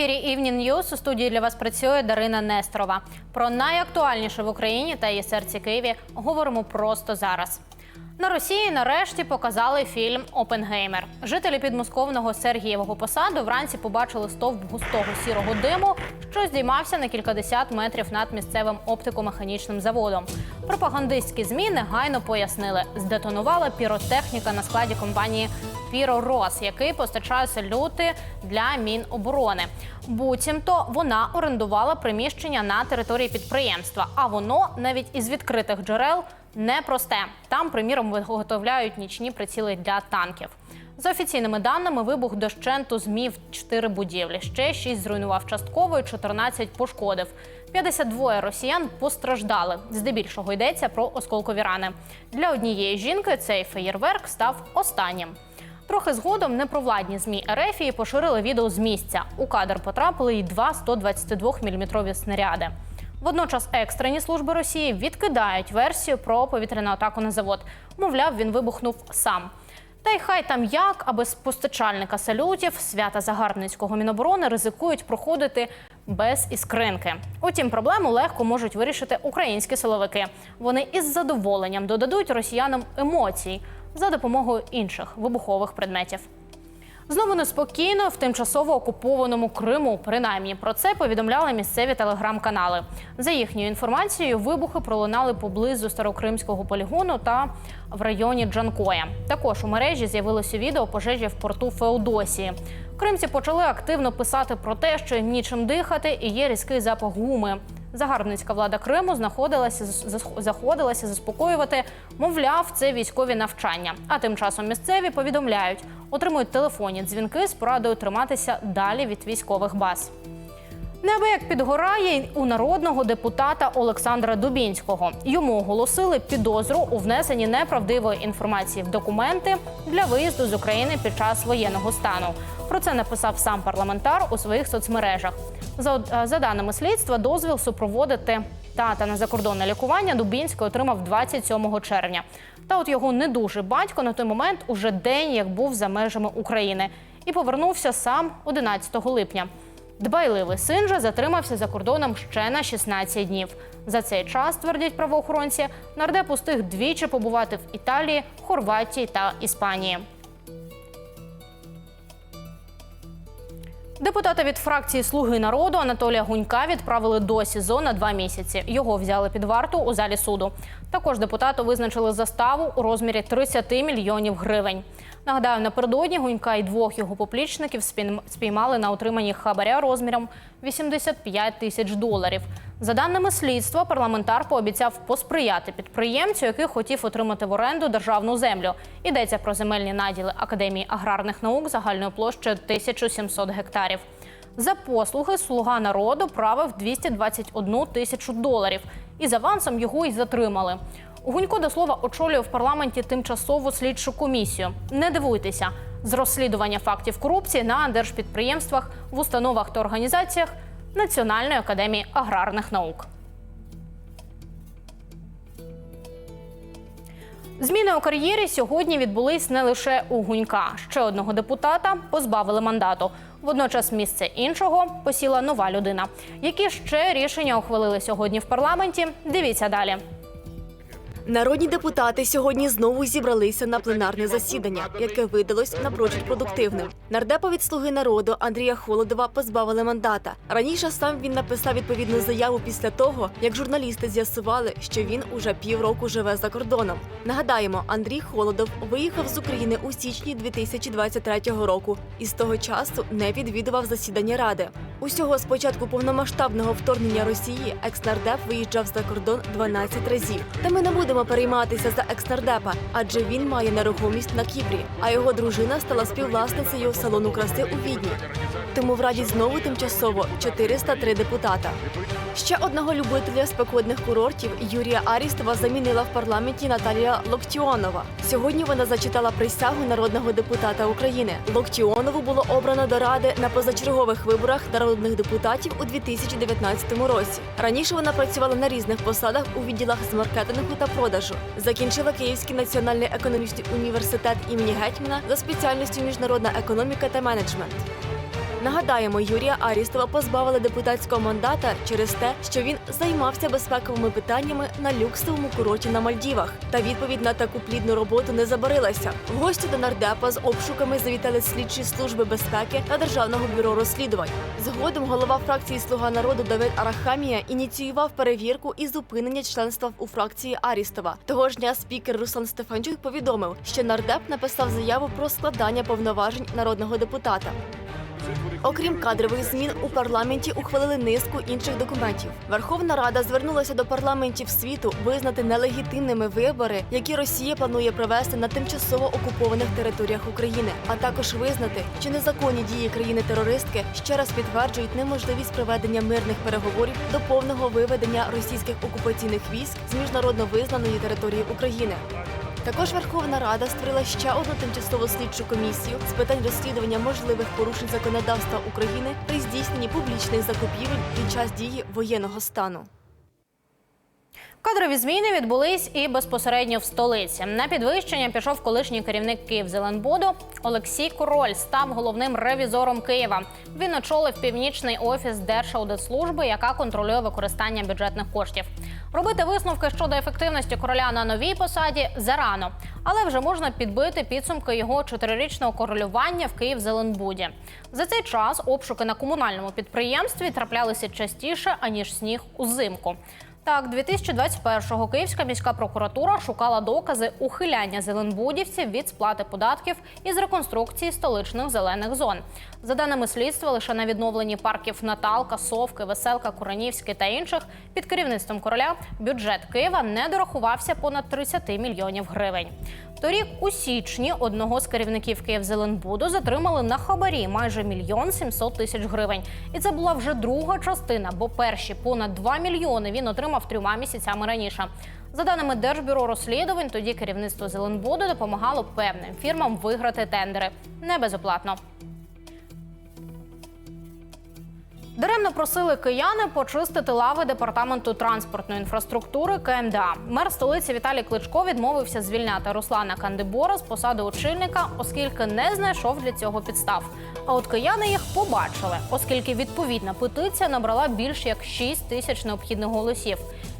Ефірі Evening News у студії для вас працює Дарина Несторова. Про найактуальніше в Україні та її серці Києві говоримо просто зараз. На Росії нарешті показали фільм Опенгеймер. Жителі підмосковного Сергієвого посаду вранці побачили стовп густого сірого диму, що здіймався на кількадесят метрів над місцевим оптико-механічним заводом. Пропагандистські змі негайно пояснили, здетонувала піротехніка на складі компанії Піророс, який постачає салюти для Міноборони. Буцімто вона орендувала приміщення на території підприємства, а воно навіть із відкритих джерел непросте. Там, приміром, виготовляють нічні приціли для танків. За офіційними даними, вибух дощенту змів 4 будівлі. Ще 6 зруйнував частково і 14 пошкодив. 52 росіян постраждали. Здебільшого йдеться про осколкові рани. Для однієї жінки цей феєрверк став останнім. Трохи згодом непровладні змі Ерефії поширили відео з місця. У кадр потрапили й два 122-мм снаряди. Водночас екстрені служби Росії відкидають версію про повітряну атаку на завод. Мовляв, він вибухнув сам. Та й хай там як, аби з постачальника салютів свята загарбницького міноборони ризикують проходити без іскринки. Утім, проблему легко можуть вирішити українські силовики. Вони із задоволенням додадуть росіянам емоцій за допомогою інших вибухових предметів. Знову неспокійно в тимчасово окупованому Криму. Принаймні про це повідомляли місцеві телеграм-канали. За їхньою інформацією, вибухи пролунали поблизу старокримського полігону та в районі Джанкоя. Також у мережі з'явилося відео пожежі в порту Феодосії. Кримці почали активно писати про те, що їм нічим дихати і є різкий запах гуми. Загарбницька влада Криму знаходилася заходилася заспокоювати, мовляв, це військові навчання. А тим часом місцеві повідомляють, отримують телефонні дзвінки з порадою триматися далі від військових баз. Неабияк підгорає у народного депутата Олександра Дубінського. Йому оголосили підозру у внесенні неправдивої інформації в документи для виїзду з України під час воєнного стану. Про це написав сам парламентар у своїх соцмережах. За, за даними слідства, дозвіл супроводити тата на закордонне лікування Дубінський отримав 27 червня. Та от його недужий батько на той момент уже день як був за межами України і повернувся сам 11 липня. Дбайливий син же затримався за кордоном ще на 16 днів. За цей час, твердять правоохоронці, нардеп устиг двічі побувати в Італії, Хорватії та Іспанії. Депутата від фракції Слуги народу Анатолія Гунька відправили до СІЗО на два місяці. Його взяли під варту у залі суду. Також депутату визначили заставу у розмірі 30 мільйонів гривень. Нагадаю, напередодні Гунька і двох його поплічників спіймали на отриманні хабаря розміром 85 тисяч доларів. За даними слідства, парламентар пообіцяв посприяти підприємцю, який хотів отримати в оренду державну землю. Йдеться про земельні наділи Академії аграрних наук загальною площею 1700 гектарів. За послуги слуга народу правив 221 тисячу доларів. І з авансом його й затримали. Гунько до слова очолює в парламенті тимчасову слідчу комісію. Не дивуйтеся, з розслідування фактів корупції на держпідприємствах, в установах та організаціях Національної академії аграрних наук. Зміни у кар'єрі сьогодні відбулись не лише у Гунька. Ще одного депутата позбавили мандату. Водночас місце іншого посіла нова людина. Які ще рішення ухвалили сьогодні в парламенті? Дивіться далі. Народні депутати сьогодні знову зібралися на пленарне засідання, яке видалось напрочуд продуктивним. Нардепа від слуги народу Андрія Холодова позбавили мандата. Раніше сам він написав відповідну заяву після того, як журналісти з'ясували, що він уже півроку живе за кордоном. Нагадаємо, Андрій Холодов виїхав з України у січні 2023 року і з того часу не відвідував засідання ради. Усього з початку повномасштабного вторгнення Росії екснардеп виїжджав за кордон 12 разів. Та ми не будемо перейматися за екснардепа, адже він має нерухомість на Кіпрі, а його дружина стала співвласницею салону краси у Відні. Тому в раді знову тимчасово 403 депутата. Ще одного любителя спекотних курортів Юрія Арістова замінила в парламенті Наталія Локтіонова. Сьогодні вона зачитала присягу народного депутата України. Локтіонову було обрано до ради на позачергових виборах народних депутатів у 2019 році. Раніше вона працювала на різних посадах у відділах з маркетингу та продажу. Закінчила Київський національний економічний університет імені Гетьмана за спеціальністю міжнародна економіка та менеджмент. Нагадаємо, Юрія Арістова позбавили депутатського мандата через те, що він займався безпековими питаннями на люксовому курорті на Мальдівах. Та відповідь на таку плідну роботу не забарилася. В гості до нардепа з обшуками завітали слідчі служби безпеки та державного бюро розслідувань. Згодом голова фракції Слуга народу Давид Арахамія ініціював перевірку і зупинення членства у фракції Арістова. Того ж дня спікер Руслан Стефанчук повідомив, що нардеп написав заяву про складання повноважень народного депутата. Окрім кадрових змін, у парламенті ухвалили низку інших документів. Верховна Рада звернулася до парламентів світу визнати нелегітимними вибори, які Росія планує провести на тимчасово окупованих територіях України, а також визнати, що незаконні дії країни-терористки ще раз підтверджують неможливість проведення мирних переговорів до повного виведення російських окупаційних військ з міжнародно визнаної території України. Також Верховна Рада створила ще одну тимчасову слідчу комісію з питань розслідування можливих порушень законодавства України при здійсненні публічних закупівель під час дії воєнного стану. Кадрові зміни відбулись і безпосередньо в столиці. На підвищення пішов колишній керівник Київзеленбуду Олексій Король став головним ревізором Києва. Він очолив північний офіс Держаудитслужби, яка контролює використання бюджетних коштів. Робити висновки щодо ефективності короля на новій посаді зарано, але вже можна підбити підсумки його чотирирічного королювання в Київзеленбуді. За цей час обшуки на комунальному підприємстві траплялися частіше аніж сніг узимку. Так, 2021-го Київська міська прокуратура шукала докази ухиляння зеленбудівців від сплати податків із реконструкції столичних зелених зон. За даними слідства, лише на відновленні парків Наталка, Совки, Веселка, Куранівський та інших під керівництвом короля бюджет Києва не дорахувався понад 30 мільйонів гривень. Торік у січні одного з керівників Київзеленбуду затримали на хабарі майже мільйон 700 тисяч гривень. І це була вже друга частина, бо перші понад 2 мільйони він отримав трьома місяцями раніше. За даними Держбюро розслідувань, тоді керівництво Зеленбуду допомагало певним фірмам виграти тендери не безоплатно. Даремно просили кияни почистити лави департаменту транспортної інфраструктури КМДА. Мер столиці Віталій Кличко відмовився звільняти Руслана Кандибора з посади очільника, оскільки не знайшов для цього підстав. А от кияни їх побачили, оскільки відповідна петиція набрала більш як 6 тисяч необхідних голосів.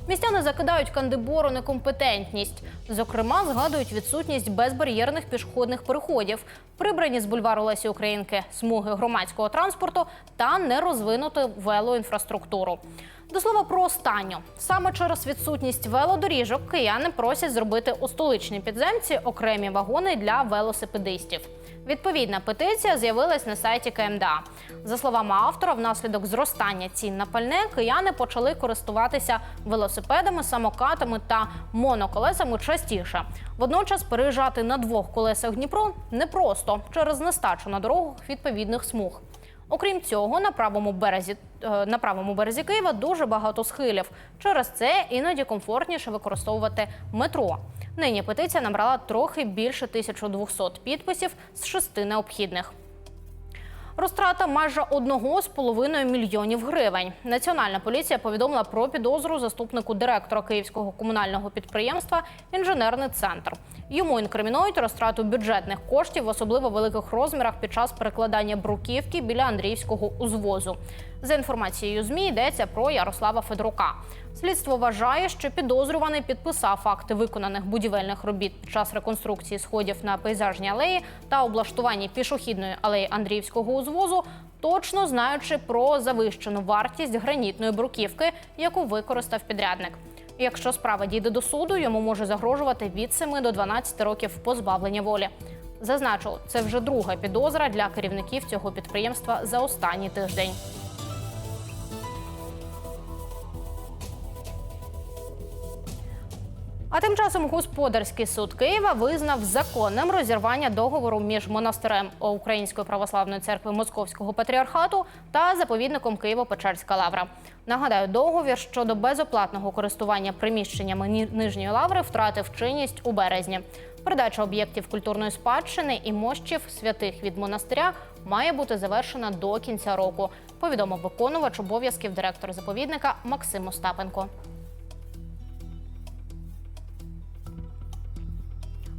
Містяни закидають кандибору некомпетентність. Зокрема, згадують відсутність безбар'єрних пішохідних переходів, прибрані з бульвару Лесі Українки смуги громадського транспорту та нерозвинуту велоінфраструктуру. До слова про останню саме через відсутність велодоріжок кияни просять зробити у столичній підземці окремі вагони для велосипедистів. Відповідна петиція з'явилась на сайті КМДА. За словами автора, внаслідок зростання цін на пальне кияни почали користуватися велосипедами, самокатами та моноколесами частіше. Водночас переїжджати на двох колесах Дніпро непросто через нестачу на дорогах відповідних смуг. Окрім цього, на правому березі е, на правому березі Києва дуже багато схилів. Через це іноді комфортніше використовувати метро. Нині петиція набрала трохи більше 1200 підписів з шести необхідних. Розтрата майже одного з половиною мільйонів гривень. Національна поліція повідомила про підозру заступнику директора київського комунального підприємства Інженерний центр. Йому інкримінують розтрату бюджетних коштів в особливо великих розмірах під час перекладання бруківки біля Андріївського узвозу. За інформацією ЗМІ йдеться про Ярослава Федорука. Слідство вважає, що підозрюваний підписав акти виконаних будівельних робіт під час реконструкції сходів на пейзажній алеї та облаштуванні пішохідної алеї Андріївського узвозу, точно знаючи про завищену вартість гранітної бруківки, яку використав підрядник. Якщо справа дійде до суду, йому може загрожувати від 7 до 12 років позбавлення волі. Зазначу, це вже друга підозра для керівників цього підприємства за останній тиждень. А тим часом господарський суд Києва визнав законним розірвання договору між монастирем Української православної церкви Московського патріархату та заповідником Києво-Печерська лавра. Нагадаю, договір щодо безоплатного користування приміщеннями нижньої лаври втратив чинність у березні. Передача об'єктів культурної спадщини і мощів святих від монастиря має бути завершена до кінця року. Повідомив виконувач обов'язків директора заповідника Максим Остапенко.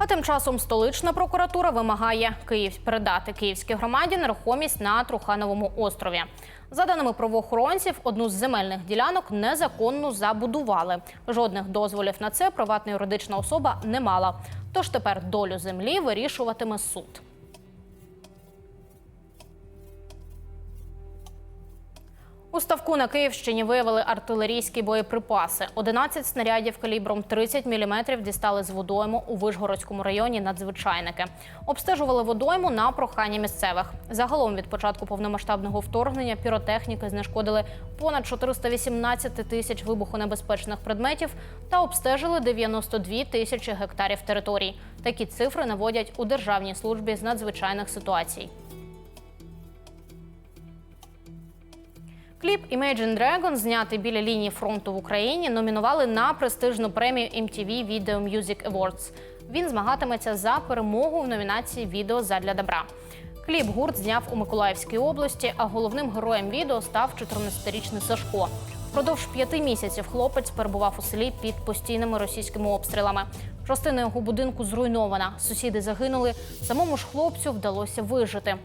А тим часом столична прокуратура вимагає Київ передати київській громаді нерухомість на Трухановому острові. За даними правоохоронців, одну з земельних ділянок незаконно забудували. Жодних дозволів на це приватна юридична особа не мала. Тож тепер долю землі вирішуватиме суд. У ставку на Київщині виявили артилерійські боєприпаси. 11 снарядів калібром 30 мм дістали з водойму у Вишгородському районі надзвичайники. Обстежували водойму на прохання місцевих. Загалом від початку повномасштабного вторгнення піротехніки знешкодили понад 418 тисяч вибухонебезпечних предметів та обстежили 92 тисячі гектарів територій. Такі цифри наводять у Державній службі з надзвичайних ситуацій. Кліп Imagine Dragon, знятий біля лінії фронту в Україні, номінували на престижну премію MTV Video Music Awards. Він змагатиметься за перемогу в номінації Відео задля добра. Кліп гурт зняв у Миколаївській області, а головним героєм відео став 14-річний Сашко. Впродовж п'яти місяців хлопець перебував у селі під постійними російськими обстрілами. Частина його будинку зруйнована. Сусіди загинули. Самому ж хлопцю вдалося вижити.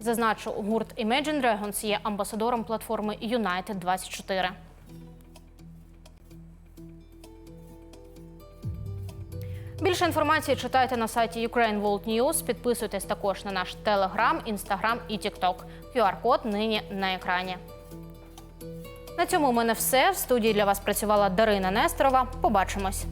Зазначу, гурт Imagine Dragons є амбасадором платформи United 24. Більше інформації читайте на сайті Ukraine World News. Підписуйтесь також на наш Telegram, Instagram і TikTok. QR-код нині на екрані. На цьому у мене все. В студії для вас працювала Дарина Несторова. Побачимось.